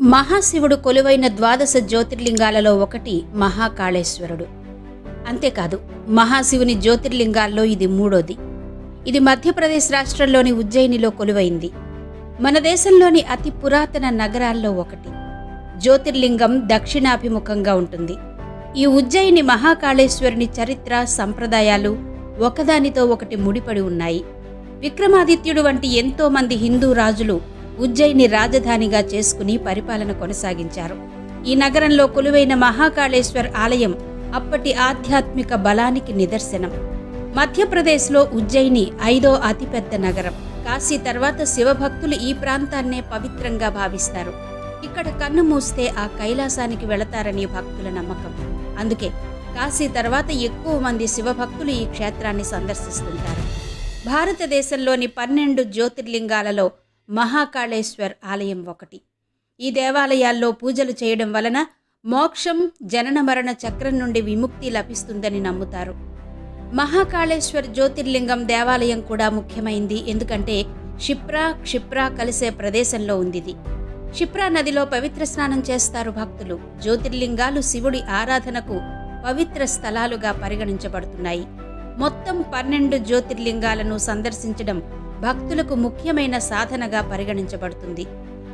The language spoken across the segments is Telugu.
మహాశివుడు కొలువైన ద్వాదశ జ్యోతిర్లింగాలలో ఒకటి మహాకాళేశ్వరుడు. అంతేకాదు మహాశివుని జ్యోతిర్లింగాల్లో ఇది మూడోది. ఇది మధ్యప్రదేశ్ రాష్ట్రంలోని ఉజ్జయినిలో కొలువైంది. మన దేశంలోని అతి పురాతన నగరాల్లో ఒకటి. జ్యోతిర్లింగం దక్షిణాభిముఖంగా ఉంటుంది. ఈ ఉజ్జయిని మహాకాళేశ్వరుని చరిత్ర సంప్రదాయాలు ఒకదానితో ఒకటి ముడిపడి ఉన్నాయి. విక్రమాదిత్యుడు వంటి ఎంతో మంది హిందూ రాజులు ఉజ్జయిని రాజధానిగా చేసుకుని పరిపాలన కొనసాగించారు. ఈ నగరంలో కొలువైన మహాకాళేశ్వర్ ఆలయం అప్పటి ఆధ్యాత్మిక బలానికి నిదర్శనం. మధ్యప్రదేశ్లో ఉజ్జయిని ఐదో అతిపెద్ద నగరం. కాశీ తర్వాత శివభక్తులు ఈ ప్రాంతాన్నే పవిత్రంగా భావిస్తారు. ఇక్కడ కన్ను మూస్తే ఆ కైలాసానికి వెళతారని భక్తుల నమ్మకం. అందుకే కాశీ తర్వాత ఎక్కువ మంది శివభక్తులు ఈ క్షేత్రాన్ని సందర్శిస్తుంటారు. భారతదేశంలోని పన్నెండు జ్యోతిర్లింగాలలో మహాకాళేశ్వర్ ఆలయం ఒకటి. ఈ దేవాలయాల్లో పూజలు చేయడం వలన మోక్షం జనన మరణ చక్రం నుండి విముక్తి లభిస్తుందని నమ్ముతారు. మహాకాళేశ్వర్ జ్యోతిర్లింగం దేవాలయం కూడా ముఖ్యమైంది. ఎందుకంటే క్షిప్రా క్షిప్రా కలిసే ప్రదేశంలో ఉందిది. క్షిప్రా నదిలో పవిత్ర స్నానం చేస్తారు భక్తులు. జ్యోతిర్లింగాలు శివుడి ఆరాధనకు పవిత్ర స్థలాలుగా పరిగణించబడుతున్నాయి. మొత్తం పన్నెండు జ్యోతిర్లింగాలను సందర్శించడం భక్తులకు ముఖ్యమైన సాధనగా పరిగణించబడుతుంది.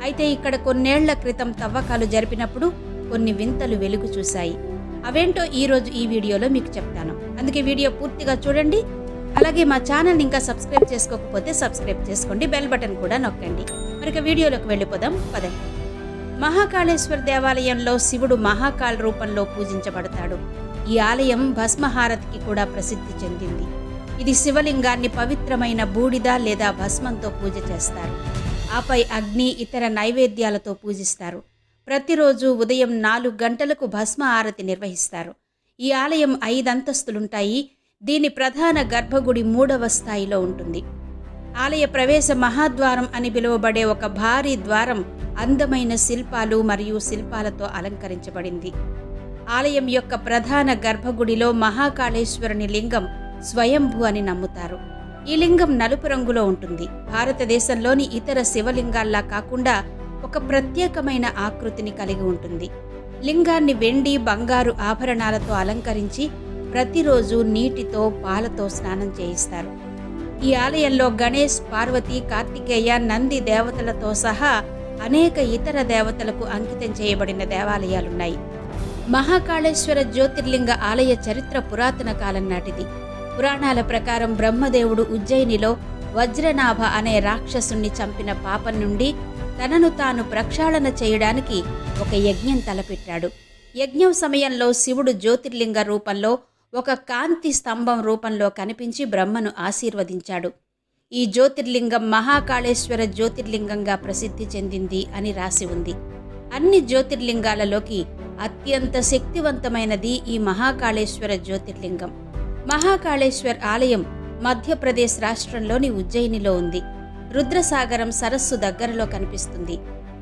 అయితే ఇక్కడ కొన్నేళ్ళ క్రితం తవ్వకాలు జరిపినప్పుడు కొన్ని వింతలు వెలుగు చూశాయి. అవేంటో ఈరోజు ఈ వీడియోలో మీకు చెప్తాను. అందుకే వీడియో పూర్తిగా చూడండి. అలాగే మా ఛానల్ ఇంకా సబ్స్క్రైబ్ చేసుకోకపోతే సబ్స్క్రైబ్ చేసుకోండి. బెల్ బటన్ కూడా నొక్కండి. మరి వీడియోలోకి వెళ్ళిపోదాం. పదండి. మహాకాళేశ్వర దేవాలయంలో శివుడు మహాకాళ రూపంలో పూజించబడతాడు. ఈ ఆలయం భస్మహారతికి కూడా ప్రసిద్ధి చెందింది. ఇది శివలింగాన్ని పవిత్రమైన బూడిద లేదా భస్మంతో పూజ చేస్తారు. ఆపై అగ్ని ఇతర నైవేద్యాలతో పూజిస్తారు. ప్రతిరోజు ఉదయం నాలుగు గంటలకు భస్మ ఆరతి నిర్వహిస్తారు. ఈ ఆలయం ఐదంతస్తులుంటాయి దీని ప్రధాన గర్భగుడి మూడవ స్థాయిలో ఉంటుంది. ఆలయ ప్రవేశ మహాద్వారం అని పిలువబడే ఒక భారీ ద్వారం అందమైన శిల్పాలు మరియు శిల్పాలతో అలంకరించబడింది. ఆలయం యొక్క ప్రధాన గర్భగుడిలో మహాకాళేశ్వరుని లింగం స్వయంభూ అని నమ్ముతారు. ఈ లింగం నలుపు రంగులో ఉంటుంది. భారతదేశంలోని ఇతర శివలింగాల్లా కాకుండా ఒక ప్రత్యేకమైన ఆకృతిని కలిగి ఉంటుంది. లింగాన్ని వెండి బంగారు ఆభరణాలతో అలంకరించి ప్రతిరోజు నీటితో పాలతో స్నానం చేయిస్తారు. ఈ ఆలయంలో గణేష్ పార్వతి కార్తికేయ నంది దేవతలతో సహా అనేక ఇతర దేవతలకు అంకితం చేయబడిన దేవాలయాలున్నాయి. మహాకాళేశ్వర జ్యోతిర్లింగ ఆలయ చరిత్ర పురాతన కాలం నాటిది. పురాణాల ప్రకారం బ్రహ్మదేవుడు ఉజ్జయినిలో వజ్రనాభ అనే రాక్షసుణ్ణి చంపిన పాపం నుండి తనను తాను ప్రక్షాళన చేయడానికి ఒక యజ్ఞం తలపెట్టాడు. యజ్ఞం సమయంలో శివుడు జ్యోతిర్లింగ రూపంలో ఒక కాంతి స్తంభం రూపంలో కనిపించి బ్రహ్మను ఆశీర్వదించాడు. ఈ జ్యోతిర్లింగం మహాకాళేశ్వర జ్యోతిర్లింగంగా ప్రసిద్ధి చెందింది అని రాసి ఉంది. అన్ని జ్యోతిర్లింగాలలోకి అత్యంత శక్తివంతమైనది ఈ మహాకాళేశ్వర జ్యోతిర్లింగం. మహాకాళేశ్వర్ ఆలయం మధ్యప్రదేశ్ రాష్ట్రంలోని ఉజ్జయినిలో ఉంది. రుద్రసాగరం సరస్సు దగ్గరలో కనిపిస్తుంది.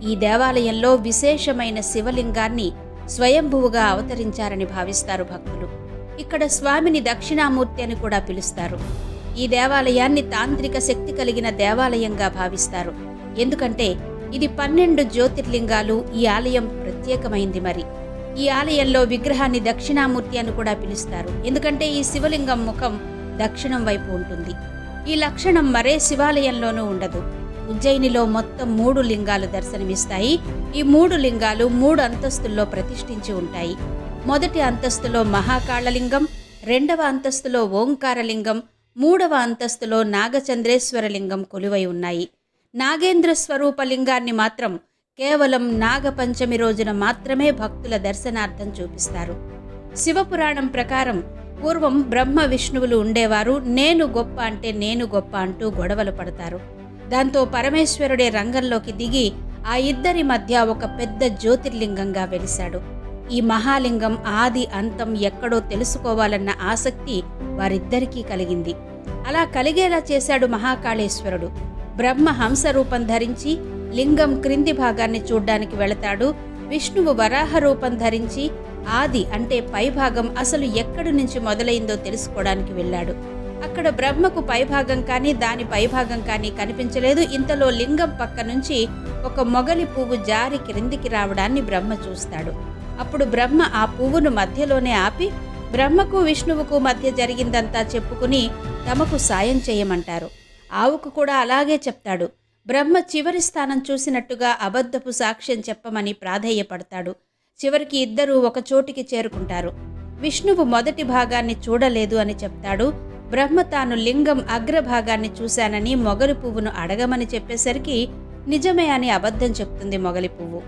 ఈ దేవాలయంలో విశేషమైన శివలింగాన్ని స్వయంభువుగా అవతరించారని భావిస్తారు భక్తులు. ఇక్కడ స్వామిని దక్షిణామూర్తి అని కూడా పిలుస్తారు. ఈ దేవాలయాన్ని తాంత్రిక శక్తి కలిగిన దేవాలయంగా భావిస్తారు. ఎందుకంటే ఇది పన్నెండు జ్యోతిర్లింగాలు ఈ ఆలయం ప్రత్యేకమైంది మరి. ఈ ఆలయంలో విగ్రహాన్ని దక్షిణామూర్తి అని కూడా పిలుస్తారు. ఎందుకంటే ఈ శివలింగం ముఖం దక్షిణం వైపు ఉంటుంది. ఈ లక్షణం మరే శివాలయంలోనూ ఉండదు. ఉజ్జయినిలో మొత్తం మూడు లింగాలు దర్శనమిస్తాయి. ఈ మూడు లింగాలు మూడు అంతస్తుల్లో ప్రతిష్ఠించి ఉంటాయి. మొదటి అంతస్తులో మహాకాళలింగం రెండవ అంతస్తులో ఓంకారలింగం మూడవ అంతస్తులో నాగచంద్రేశ్వరలింగం కొలువై ఉన్నాయి. నాగేంద్ర స్వరూప లింగాన్ని మాత్రం కేవలం నాగపంచమి రోజున మాత్రమే భక్తుల దర్శనార్థం చూపిస్తారు. శివపురాణం ప్రకారం పూర్వం బ్రహ్మ విష్ణువులు ఉండేవారు. నేను గొప్ప అంటే నేను గొప్ప అంటూ గొడవలు పడతారు. దాంతో పరమేశ్వరుడే రంగంలోకి దిగి ఆ ఇద్దరి మధ్య ఒక పెద్ద జ్యోతిర్లింగంగా వెలిశాడు. ఈ మహాలింగం ఆది అంతం ఎక్కడో తెలుసుకోవాలన్న ఆసక్తి వారిద్దరికీ కలిగింది. అలా కలిగేలా చేశాడు మహాకాళేశ్వరుడు. బ్రహ్మ హంస రూపం ధరించి లింగం క్రింది భాగాన్ని చూడ్డానికి వెళతాడు. విష్ణువు వరాహ రూపం ధరించి ఆది అంటే పైభాగం అసలు ఎక్కడి నుంచి మొదలైందో తెలుసుకోవడానికి వెళ్ళాడు. అక్కడ బ్రహ్మకు పైభాగం కానీ దాని పైభాగం కానీ కనిపించలేదు. ఇంతలో లింగం పక్క నుంచి ఒక మొగలి పువ్వు జారి క్రిందికి రావడాన్ని బ్రహ్మ చూస్తాడు. అప్పుడు బ్రహ్మ ఆ పువ్వును మధ్యలోనే ఆపి బ్రహ్మకు విష్ణువుకు మధ్య జరిగిందంతా చెప్పుకుని తమకు సాయం చేయమంటారు. ఆవుకు కూడా అలాగే చెప్తాడు. బ్రహ్మ చివరి స్థానం చూసినట్టుగా అబద్ధపు సాక్ష్యం చెప్పమని ప్రాధేయపడతాడు. చివరికి ఇద్దరూ ఒక చోటికి చేరుకుంటారు. విష్ణువు మొదటి భాగాన్ని చూడలేదు అని చెప్తాడు. బ్రహ్మ తాను లింగం అగ్రభాగాన్ని చూశానని మొగలి పువ్వును అడగమని చెప్పేసరికి నిజమే అని అబద్ధం చెప్తుంది మొగలి పువ్వు.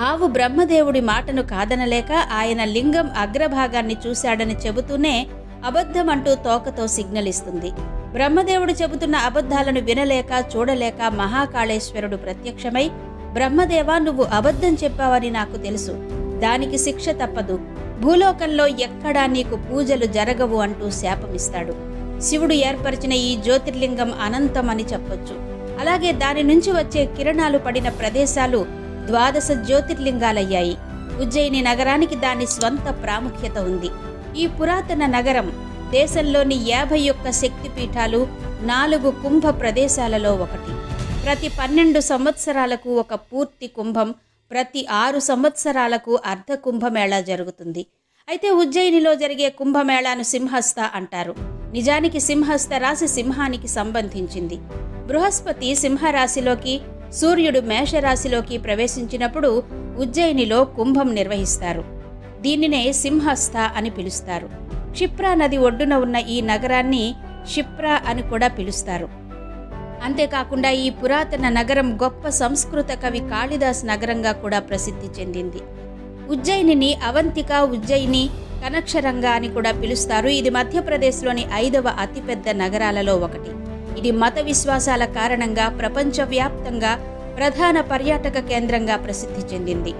ఆవు బ్రహ్మదేవుడి మాటను కాదనలేక ఆయన లింగం అగ్రభాగాన్ని చూశాడని చెబుతూనే అబద్ధమంటూ తోకతో సిగ్నల్ ఇస్తుంది బ్రహ్మదేవుడు చెబుతున్న అబద్ధాలను వినలేక చూడలేక మహాకాళేశ్వరుడు ప్రత్యక్షమై బ్రహ్మదేవా నువ్వు అబద్ధం చెప్పావని నాకు తెలుసు. దానికి శిక్ష తప్పదు. భూలోకంలో ఎక్కడా నీకు పూజలు జరగవు అంటూ శాపమిస్తాడు. శివుడు ఏర్పరిచిన ఈ జ్యోతిర్లింగం అనంతం అని చెప్పొచ్చు. అలాగే దాని నుంచి వచ్చే కిరణాలు పడిన ప్రదేశాలు ద్వాదశ జ్యోతిర్లింగాలయ్యాయి. ఉజ్జయిని నగరానికి దాని స్వంత ప్రాముఖ్యత ఉంది. ఈ పురాతన నగరం దేశంలోని యాభై ఒక్క శక్తిపీఠాలు నాలుగు కుంభ ప్రదేశాలలో ఒకటి. ప్రతి పన్నెండు సంవత్సరాలకు ఒక పూర్తి కుంభం ప్రతి ఆరు సంవత్సరాలకు అర్ధ కుంభమేళా జరుగుతుంది. అయితే ఉజ్జయినిలో జరిగే కుంభమేళాను సింహస్థ అంటారు. నిజానికి సింహస్థ రాశి సింహానికి సంబంధించింది. బృహస్పతి సింహరాశిలోకి సూర్యుడు మేషరాశిలోకి ప్రవేశించినప్పుడు ఉజ్జయినిలో కుంభం నిర్వహిస్తారు. దీనినే సింహస్థ అని పిలుస్తారు. క్షిప్రా నది ఒడ్డున ఉన్న ఈ నగరాన్ని క్షిప్రా అని కూడా పిలుస్తారు. అంతేకాకుండా ఈ పురాతన నగరం గొప్ప సంస్కృత కవి కాళిదాస్ నగరంగా కూడా ప్రసిద్ధి చెందింది. ఉజ్జయినిని అవంతిక ఉజ్జయిని కనక్షరంగా అని కూడా పిలుస్తారు. ఇది మధ్యప్రదేశ్లోని ఐదవ అతిపెద్ద నగరాలలో ఒకటి. ఇది మత విశ్వాసాల కారణంగా ప్రపంచవ్యాప్తంగా ప్రధాన పర్యాటక కేంద్రంగా ప్రసిద్ధి చెందింది.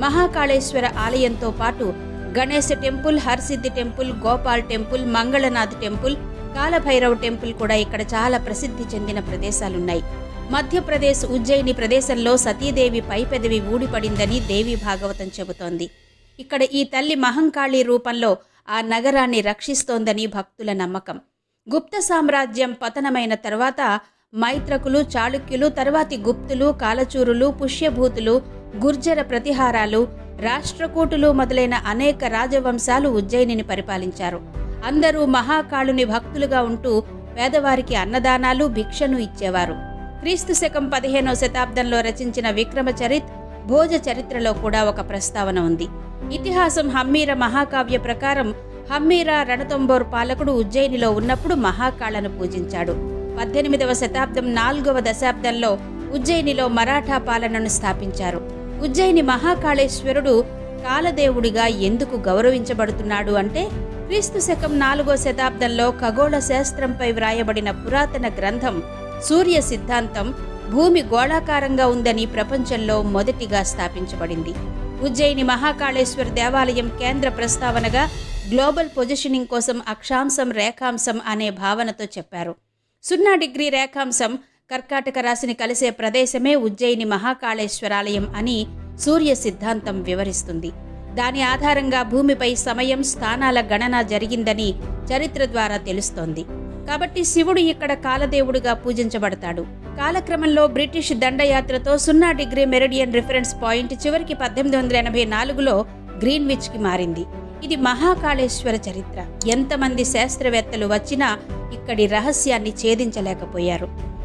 మహాకాళేశ్వర ఆలయంతో పాటు Ganesha temple Harsiddhi temple Gopal temple Mangalnath temple Kalbhairav temple కూడా ఇక్కడ చాలా ప్రసిద్ధి చెందిన ప్రదేశాలున్నాయి. మధ్యప్రదేశ్ ఉజ్జయిని ప్రదేశంలో సతీదేవి పైపెదవి ఊడిపడిందని దేవి భాగవతం చెబుతోంది. ఇక్కడ ఈ తల్లి మహంకాళి రూపంలో ఆ నగరాన్ని రక్షిస్తోందని భక్తుల నమ్మకం. గుప్త సామ్రాజ్యం పతనమైన తర్వాత మైత్రకులు చాళుక్యులు తర్వాతి గుప్తులు కాలచూరులు పుష్యభూతులు గుర్జర ప్రతిహారాలు రాష్ట్రకూటులు మొదలైన అనేక రాజవంశాలు ఉజ్జయినిని పరిపాలించారు. అందరూ మహాకాళుని భక్తులుగా ఉంటూ పేదవారికి అన్నదానాలు భిక్షను ఇచ్చేవారు. క్రీస్తు శకం పదిహేనో శతాబ్దంలో రచించిన విక్రమ చరిత్ భోజ చరిత్రలో కూడా ఒక ప్రస్తావన ఉంది. ఇతిహాసం హమ్మీర మహాకావ్య ప్రకారం హమ్మీర రణతంబోర్ పాలకుడు ఉజ్జయినిలో ఉన్నప్పుడు మహాకాళను పూజించాడు. పద్దెనిమిదవ శతాబ్దం నాలుగవ దశాబ్దంలో ఉజ్జయినిలో మరాఠా పాలనను స్థాపించారు. ఉజ్జయిని మహాకాళేశ్వరుడు కాలదేవుడిగా ఎందుకు గౌరవించబడుతున్నాడు అంటే క్రీస్తు శకం నాలుగో శతాబ్దంలో ఖగోళ శాస్త్రంపై వ్రాయబడిన పురాతన గ్రంథం సూర్య సిద్ధాంతం భూమి గోళాకారంగా ఉందని ప్రపంచంలో మొదటిగా స్థాపించబడింది. ఉజ్జయిని మహాకాళేశ్వర దేవాలయం కేంద్ర ప్రస్తావనగా గ్లోబల్ పొజిషనింగ్ కోసం అక్షాంశం రేఖాంశం అనే భావనతో చెప్పారు. సున్నా డిగ్రీ రేఖాంశం కర్కాటక రాశిని కలిసే ప్రదేశమే ఉజ్జయిని మహాకాళేశ్వరాలయం అని సూర్య సిద్ధాంతం వివరిస్తుంది. దాని ఆధారంగా భూమిపై సమయం స్థానాల గణన జరిగిందని చరిత్ర ద్వారా తెలుస్తోంది. కాబట్టి శివుడు ఇక్కడ కాలదేవుడిగా పూజించబడతాడు. కాలక్రమంలో బ్రిటిష్ దండయాత్రతో సున్నా డిగ్రీ మెరిడియన్ రిఫరెన్స్ పాయింట్ చివరికి పద్దెనిమిది వందల ఎనభై నాలుగులో గ్రీన్విచ్కి మారింది. ఇది మహాకాళేశ్వర చరిత్ర. ఎంతమంది శాస్త్రవేత్తలు వచ్చినా ఇక్కడి రహస్యాన్ని ఛేదించలేకపోయారు.